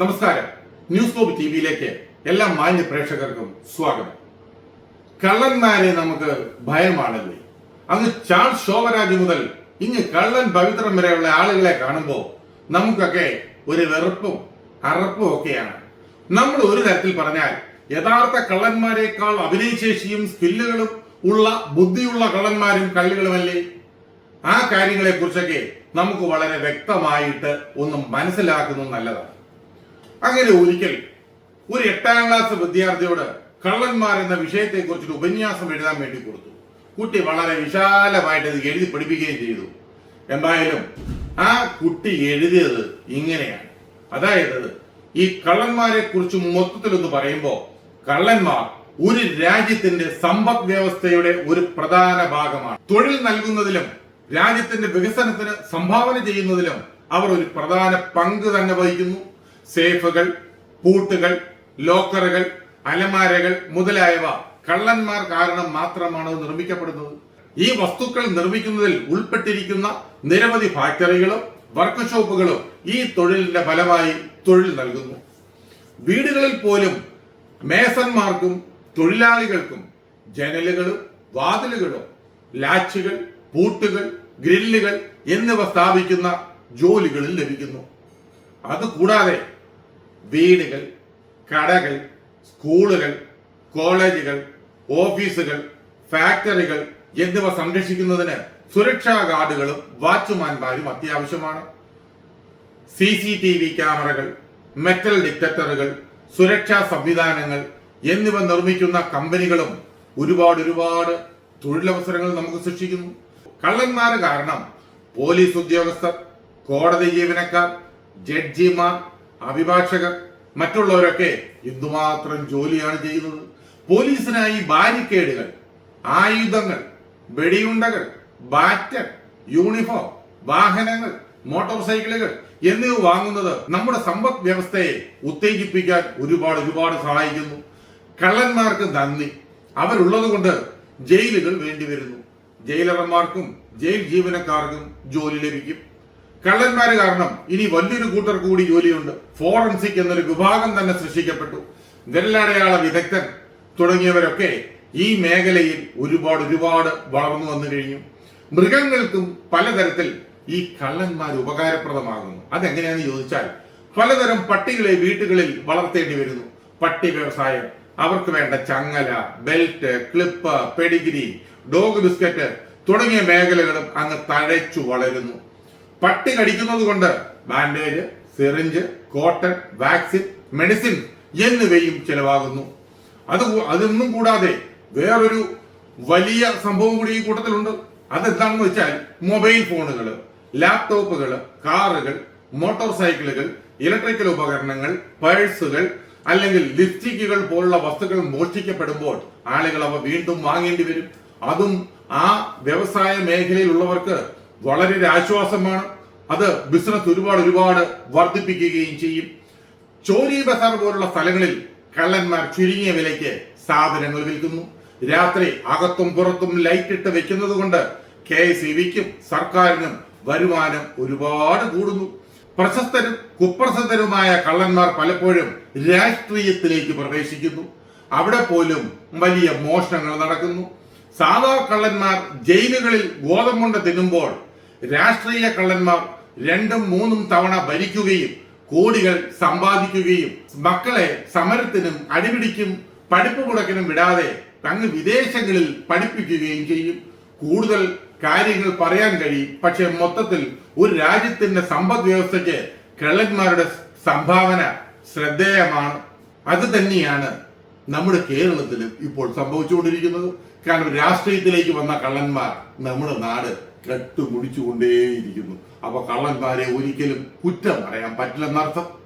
നമസ്കാരം. News Bob T വിയിലേക്ക് എല്ലാ മാന്യ പ്രേക്ഷകർക്കും സ്വാഗതം. കള്ളന്മാരെ നമുക്ക് ഭയമാണല്ലേ? അങ്ങ് ചാൾസ് ശോഭരാജ് മുതൽ ഇങ്ങ് കള്ളൻ പവിത്രം വരെയുള്ള ആളുകളെ കാണുമ്പോൾ നമുക്കൊക്കെ ഒരു വെറുപ്പും അറപ്പും ഒക്കെയാണ്. നമ്മൾ ഒരു തരത്തിൽ പറഞ്ഞാൽ യഥാർത്ഥ കള്ളന്മാരെക്കാൾ അഭിനയശേഷിയും സ്കില്ലുകളും ഉള്ള ബുദ്ധിയുള്ള കള്ളന്മാരും കള്ളികളുമല്ലേ? ആ കാര്യങ്ങളെ കുറിച്ചൊക്കെ നമുക്ക് വളരെ വ്യക്തമായിട്ട് ഒന്ന് മനസ്സിലാക്കുന്നത് നല്ലതാണ്. അങ്ങനെ ഒരിക്കൽ ഒരു എട്ടാം ക്ലാസ് വിദ്യാർത്ഥിയോട് കള്ളന്മാർ എന്ന വിഷയത്തെ കുറിച്ചൊരു ഉപന്യാസം എഴുതാൻ വേണ്ടി കൊടുത്തു. കുട്ടി വളരെ വിശാലമായിട്ട് ഇത് എഴുതി പഠിപ്പിക്കുകയും ചെയ്തു. എന്തായാലും ആ കുട്ടി എഴുതിയത് ഇങ്ങനെയാണ്. അതായത് ഈ കള്ളന്മാരെ കുറിച്ച് മൊത്തത്തിലൊന്ന് പറയുമ്പോൾ കള്ളന്മാർ ഒരു രാജ്യത്തിന്റെ സമ്പദ് വ്യവസ്ഥയുടെ ഒരു പ്രധാന ഭാഗമാണ്. തൊഴിൽ നൽകുന്നതിലും രാജ്യത്തിന്റെ വികസനത്തിന് സംഭാവന ചെയ്യുന്നതിലും അവർ ഒരു പ്രധാന പങ്ക് തന്നെ വഹിക്കുന്നു. സേഫുകൾ പൂട്ടുകൾ ലോക്കറുകൾ അലമാരകൾ മുതലായവ കള്ളന്മാർ കാരണം മാത്രമാണ് നിർമ്മിക്കപ്പെടുന്നത്. ഈ വസ്തുക്കൾ നിർമ്മിക്കുന്നതിൽ ഉൾപ്പെട്ടിരിക്കുന്ന നിരവധി ഫാക്ടറികളും വർക്ക്ഷോപ്പുകളും ഈ തൊഴിലിന്റെ ഫലമായി തൊഴിൽ നൽകുന്നു. വീടുകളിൽ പോലും മേസന്മാർക്കും തൊഴിലാളികൾക്കും ജനലുകളും വാതിലുകളും ലാച്ചുകൾ പൂട്ടുകൾ ഗ്രില്ലുകൾ എന്നിവ സ്ഥാപിക്കുന്ന ജോലികളിൽ ലഭിക്കുന്നു. അതുകൂടാതെ വീടുകൾ കടകൾ സ്കൂളുകൾ കോളേജുകൾ ഓഫീസുകൾ ഫാക്ടറികൾ എന്നിവ സംരക്ഷിക്കുന്നതിന് സുരക്ഷാ ഗാർഡുകളും വാച്ച്മാൻമാരും അത്യാവശ്യമാണ്. സി സി ടി വി ക്യാമറകൾ മെറ്റൽ ഡിറ്റക്ടറുകൾ സുരക്ഷാ സംവിധാനങ്ങൾ എന്നിവ നിർമ്മിക്കുന്ന കമ്പനികളും ഒരുപാട് ഒരുപാട് തൊഴിലവസരങ്ങൾ നമുക്ക് സൃഷ്ടിക്കുന്നു. കള്ളന്മാർ കാരണം പോലീസ് ഉദ്യോഗസ്ഥർ കോടതി ജീവനക്കാർ ജഡ്ജിമാർ അഭിഭാഷകർ മറ്റുള്ളവരൊക്കെ എന്തുമാത്രം ജോലിയാണ് ചെയ്യുന്നത്? പോലീസിനായി ബാരിക്കേഡുകൾ ആയുധങ്ങൾ വെടിയുണ്ടകൾ ബാറ്റർ യൂണിഫോം വാഹനങ്ങൾ മോട്ടോർ സൈക്കിളുകൾ എന്നിവ വാങ്ങുന്നത് നമ്മുടെ സമ്പദ് വ്യവസ്ഥയെ ഉത്തേജിപ്പിക്കാൻ ഒരുപാട് ഒരുപാട് സഹായിക്കുന്നു. കള്ളന്മാർക്ക് നന്ദി. അവരുള്ളത് കൊണ്ട് ജയിലുകൾ വേണ്ടിവരുന്നു ജയിലർമാർക്കും ജയിൽ ജീവനക്കാർക്കും ജോലി ലഭിക്കും. കള്ളന്മാര് കാരണം ഇനി വലിയൊരു കൂട്ടർ കൂടി ജോലിയുണ്ട്. ഫോറൻസിക് എന്നൊരു വിഭാഗം തന്നെ സൃഷ്ടിക്കപ്പെട്ടു. വിരലടയാള വിദഗ്ധൻ തുടങ്ങിയവരൊക്കെ ഈ മേഖലയിൽ ഒരുപാട് ഒരുപാട് വളർന്നു വന്നു കഴിഞ്ഞു. മൃഗങ്ങൾക്കും പലതരത്തിൽ ഈ കള്ളന്മാർ ഉപകാരപ്രദമാകുന്നു. അതെങ്ങനെയാണെന്ന് ചോദിച്ചാൽ പലതരം പട്ടികളെ വീട്ടുകളിൽ വളർത്തേണ്ടി വരുന്നു. പട്ടി വ്യവസായം അവർക്ക് വേണ്ട ചങ്ങല belt clip pedigree dog biscuit തുടങ്ങിയ മേഖലകളും അങ്ങ് തഴച്ചു വളരുന്നു. പട്ടി കടിക്കുന്നത് കൊണ്ട് bandage syringe cotton vaccine medicine എന്നിവയും ചെലവാകുന്നു. അത് അതൊന്നും കൂടാതെ വേറൊരു വലിയ സംഭവം കൂടി ഈ കൂട്ടത്തിലുണ്ട്. അതെന്താണെന്ന് വെച്ചാൽ മൊബൈൽ ഫോണുകൾ ലാപ്ടോപ്പുകൾ കാറുകൾ മോട്ടോർ സൈക്കിളുകൾ ഇലക്ട്രിക്കൽ ഉപകരണങ്ങൾ പേഴ്സുകൾ അല്ലെങ്കിൽ ലിപ്സ്റ്റിക്കുകൾ പോലുള്ള വസ്തുക്കൾ മോഷ്ടിക്കപ്പെടുമ്പോൾ ആളുകൾ അവ വീണ്ടും വാങ്ങേണ്ടി വരും. അതും ആ വ്യവസായ മേഖലയിലുള്ളവർക്ക് വളരെ ഒരു ആശ്വാസമാണ് അത് ബിസിനസ് ഒരുപാട് ഒരുപാട് വർദ്ധിപ്പിക്കുകയും ചെയ്യും. ചോരി ബസാർ പോലുള്ള സ്ഥലങ്ങളിൽ കള്ളന്മാർ ചുരുങ്ങിയ വിലയ്ക്ക് സാധനങ്ങൾ വിൽക്കുന്നു. രാത്രി അകത്തും പുറത്തും ലൈറ്റ് ഇട്ട് വെക്കുന്നത് കൊണ്ട് കെ എസ് ഇ സർക്കാരിനും വരുമാനം ഒരുപാട് കൂടുന്നു. പ്രശസ്തരും കുപ്രസിദ്ധരുമായ കള്ളന്മാർ പലപ്പോഴും രാഷ്ട്രീയത്തിലേക്ക് പ്രവേശിക്കുന്നു. അവിടെ പോലും വലിയ മോഷണങ്ങൾ നടക്കുന്നു. സാധാ കള്ളന്മാർ ജയിലുകളിൽ ഗോതമ്പുണ്ട തിന്നുമ്പോൾ രാഷ്ട്രീയ കള്ളന്മാർ രണ്ടും മൂന്നും തവണ ഭരിക്കുകയും കോടികൾ സമ്പാദിക്കുകയും മക്കളെ സമരത്തിനും അടിപിടിക്കും പഠിപ്പ് മുടക്കിനും വിടാതെ അങ്ങ് വിദേശങ്ങളിൽ പഠിപ്പിക്കുകയും ചെയ്യും. കൂടുതൽ കാര്യങ്ങൾ പറയാൻ കഴിയും. പക്ഷെ മൊത്തത്തിൽ ഒരു രാജ്യത്തിന്റെ സമ്പദ് വ്യവസ്ഥയ്ക്ക് കള്ളന്മാരുടെ സംഭാവന ശ്രദ്ധേയമാണ്. അത് തന്നെയാണ് നമ്മുടെ കേരളത്തിലും ഇപ്പോൾ സംഭവിച്ചുകൊണ്ടിരിക്കുന്നത്. കാരണം രാഷ്ട്രീയത്തിലേക്ക് വന്ന കള്ളന്മാർ നമ്മുടെ നാട് കെട്ടുമുടിച്ചുകൊണ്ടേയിരിക്കുന്നു അപ്പൊ കള്ളന്മാരെ ഒരിക്കലും കുറ്റം പറയാൻ പറ്റില്ലെന്നർത്ഥം.